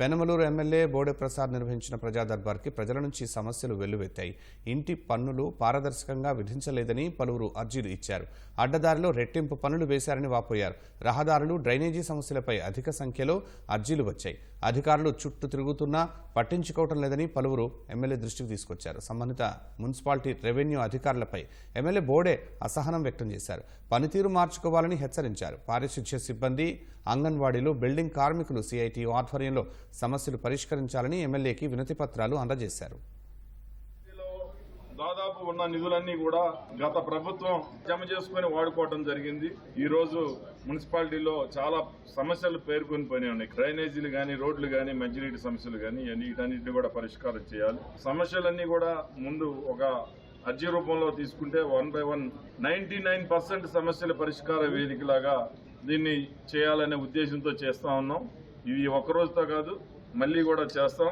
Penamaluru MLA Bode Prasad నిర్వహించిన ప్రజా దర్బార్కి ప్రజల నుంచి సమస్యలు వెల్లువెత్తాయి. ఇంటి పన్నులు పారదర్శకంగా విధించలేదని పలువురు అర్జీలు ఇచ్చారు. అడ్డదారిలో రెట్టింపు పన్నులు వేశారని వాపోయారు. రహదారులు డ్రైనేజీ సమస్యలపై అధిక సంఖ్యలో అర్జీలు వచ్చాయి. అధికారులు చుట్టూ తిరుగుతున్నా పట్టించుకోవటం లేదని పలువురు ఎమ్మెల్యే దృష్టికి తీసుకొచ్చారు. సంబంధిత మున్సిపాలిటీ రెవెన్యూ అధికారులపై ఎమ్మెల్యే బోడే అసహనం వ్యక్తం చేశారు. పనితీరు మార్చుకోవాలని హెచ్చరించారు. పారిశుధ్య సిబ్బంది అంగన్వాడీలు బిల్డింగ్ కార్మికులు సిఐటి ఆధ్వర్యంలో సమస్యలు పరిష్కరించాలని ఎమ్మెల్యేకి వినతి పత్రాలు అందజేశారు. దాదాపు ఉన్న నిధులన్నీ కూడా గత ప్రభుత్వం జమ చేసుకుని వాడుకోవడం జరిగింది. ఈ రోజు మున్సిపాలిటీలో చాలా సమస్యలు పేర్కొని పోయినాయి ఉన్నాయి. డ్రైనేజీలు కానీ రోడ్లు కానీ మంచినీటి సమస్యలు కానీ వీటన్నిటిని కూడా పరిష్కారం చేయాలి. సమస్యలన్నీ కూడా ముందు ఒక అర్జీ రూపంలో తీసుకుంటే one by one ninety nine percent సమస్యల పరిష్కార వేదికలాగా దీన్ని చేయాలనే ఉద్దేశంతో చేస్తా ఉన్నాం. ఇవి ఒక్క రోజుతో కాదు మళ్ళీ కూడా చేస్తాం.